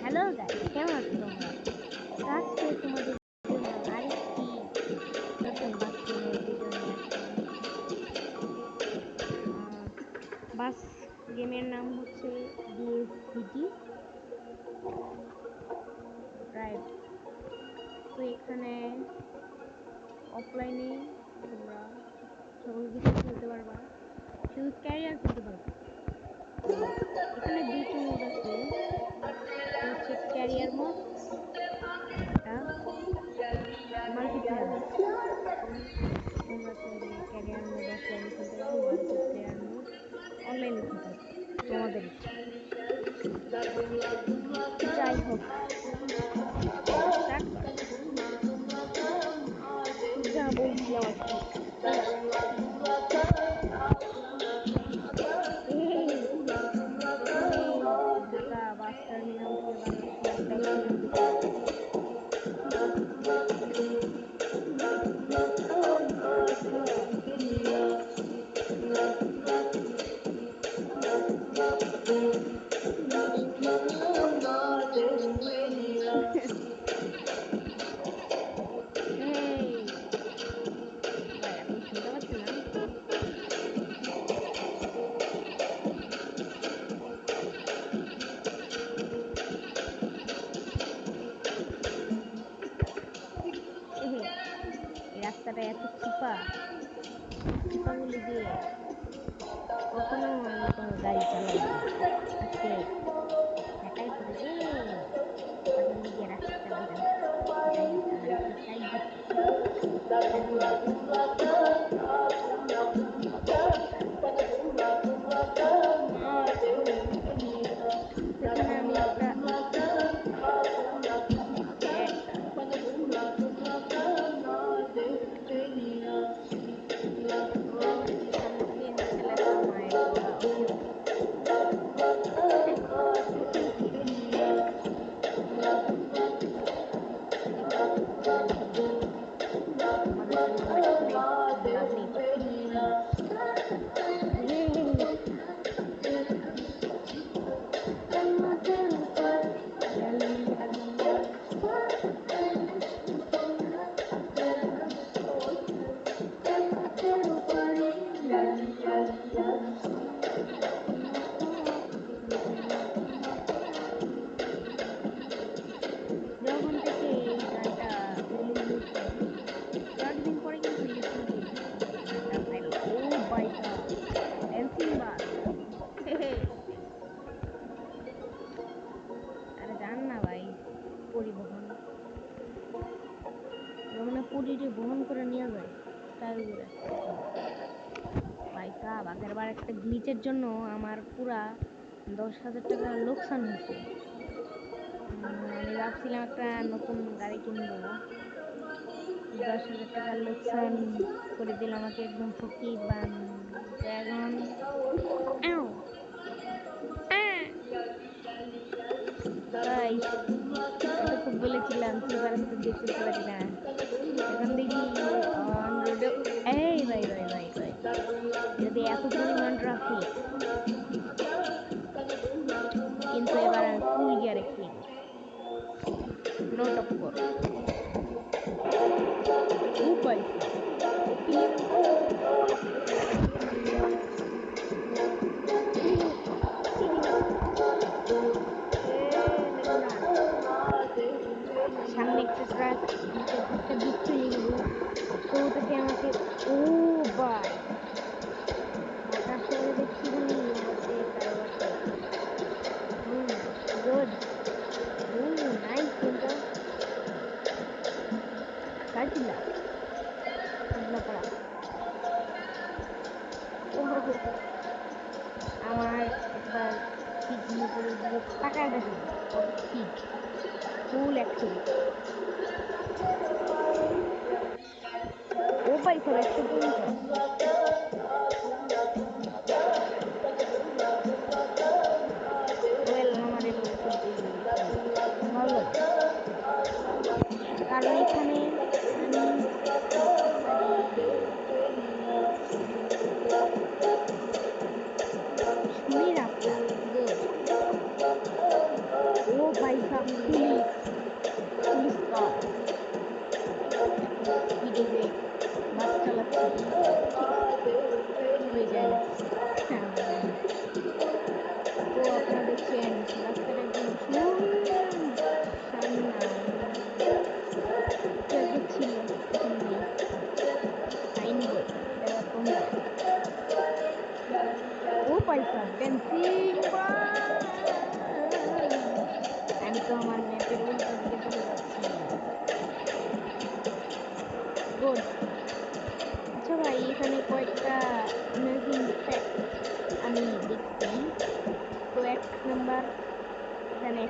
Hello guys কেমন আছো তোমরা? বাস গেমের নাম হচ্ছে ডিএস সিটি রাইট তো এখানে অফলাইনে তোমরা সকল কিছু খেলতে পারবা। শুধু ক্যারিয়ার খেলতে পারবা। এখানে দুটো মোড আছে। হচ্ছে career mode multiplayer career mode অফলাইনে খেলতে পারো মাল্টিপ্লেয়ার মোড অনলাইনে খেলতে তোমাদের যাই হোক। গ্লিচের জন্য আমার পুরা দশ হাজার টাকা লোকসান হয়েছে। আমি ভাবছিলাম একটা নতুন গাড়ি কিনবো। দশ হাজার টাকার লোকসান করে দিল আমাকে একদম ফকির বান। তাই এতক্ষণ বলেছিলাম দিয়ে চলতে পারি না। এখন দেখি অন রোডে গুড ও নাইস কিন্তু কাটিলা কাটিলা পড়া আমার একবার ঠিক উপরে দিয়ে টাকা দেখো ঠিক ফুল অ্যাক্টিভ ও পাইছো একশো পঞ্চাশ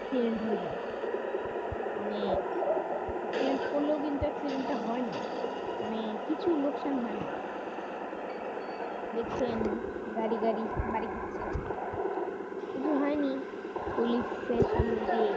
অ্যাক্সিডেন্ট হয়ে যায়। মানে অ্যাক্সিডেন্ট করলেও কিন্তু অ্যাক্সিডেন্টটা হয় না। মানে কিছু লোকসান হয় না। দেখছেন, গাড়ি গাড়ি, বাড়ি খাচ্ছে কিছু হয়নি। পুলিশের সামনে দিয়ে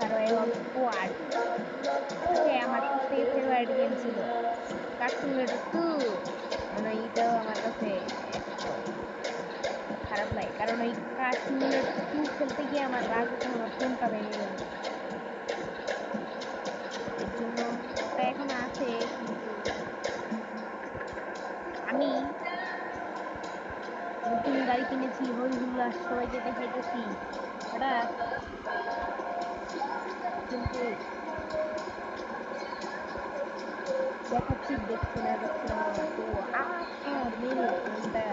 সার্ভাইভাল স্কোয়াড আজকে আমার সবথেকে ফেভারিট গেম ছিল কার্টুন টু মানে এটাও আমার কাছে খারাপ লাগে কারণ ওই কার্টুন টু খেলতে গিয়ে আমার রাগ আমার ফোনটা ভেঙে গেল এর জন্য ওটা এখন আছে আমি নতুন গাড়ি কিনেছি হুল্লাস সবাইকে দেখাইতেছি হঠাৎ কিন্তু দেখাচ্ছি দেখতে না যাচ্ছে না তো আপনার মেরে ফোনটা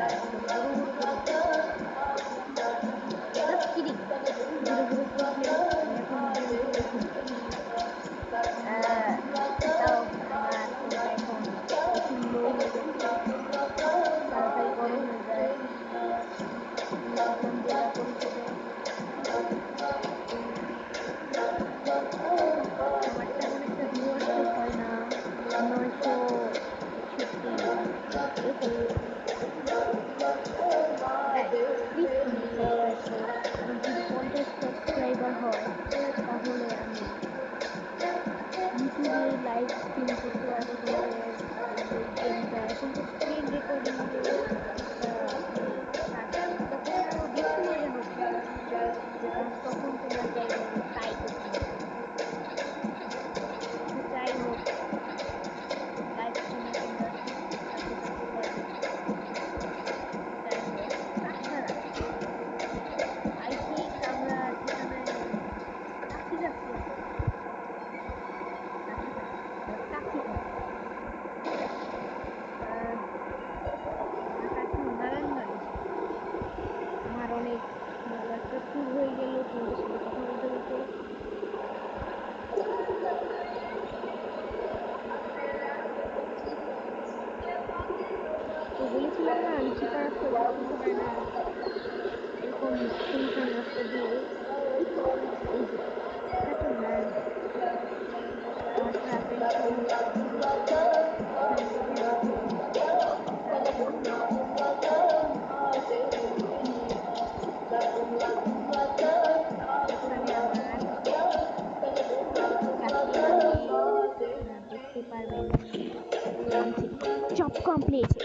Job complete.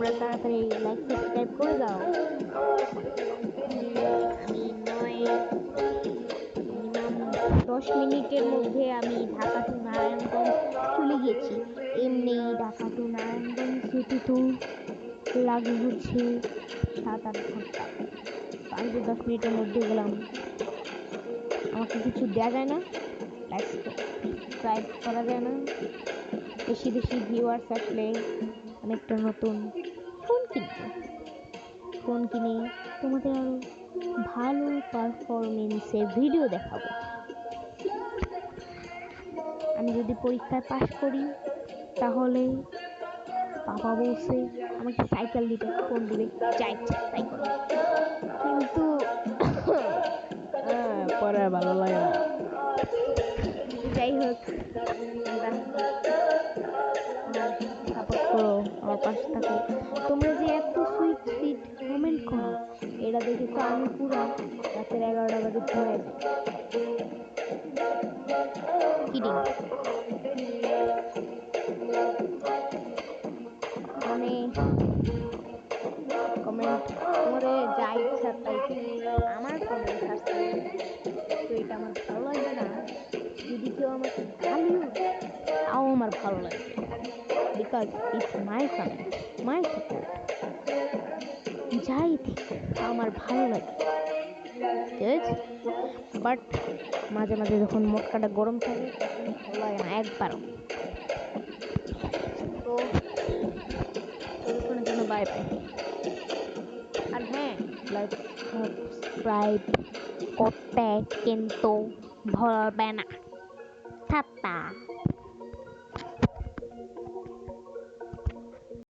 তোমরা তাড়াতাড়ি লাইক সাবস্ক্রাইব করে দাও। আমি নয় দশ মিনিটের মধ্যে আমি ঢাকা টু নারায়ণগঞ্জ চলে গেছি। এমনি ঢাকা টু নারায়ণগঞ্জ যেতে তো লাগে হচ্ছে সাত আট ঘণ্টা। যে দশ মিনিটের মধ্যে গেলাম। আমাকে কিছু দেওয়া যায় না। সাবস্ক্রাইব করা যায় না। বেশি বেশি ভিউয়ার্স আসলে একটা নতুন। কিনবো ফোন কিনে তোমাদের আরও ভালো পারফরমেন্সের ভিডিও দেখাবো। আমি যদি পরীক্ষায় পাশ করি, তাহলে বাবা বলছে আমাকে সাইকেল দিবে ফোন দিবে চাই করো। কিন্তু পরে ভালো লাগে না। যাই হোক সাপোর্ট করো, আমার পাশে থাকো। could eating. করে যা ইচ্ছা তাই আমার তো এটা আমার ভালো লাগে না। যদি কেউ আমাকে ভালো তাও আমার ভালো লাগে because it's my comment my support যাই আমার ভালো লাগে ঠিক বাট মাঝে মাঝে যখন মটকাটা গরম থাকে লাগে না, একবারও। তো ততক্ষণের জন্য বাই বাই আর হ্যাঁ লাইক সাবস্ক্রাইব করতে কিন্তু ভুলবে না। টাটা।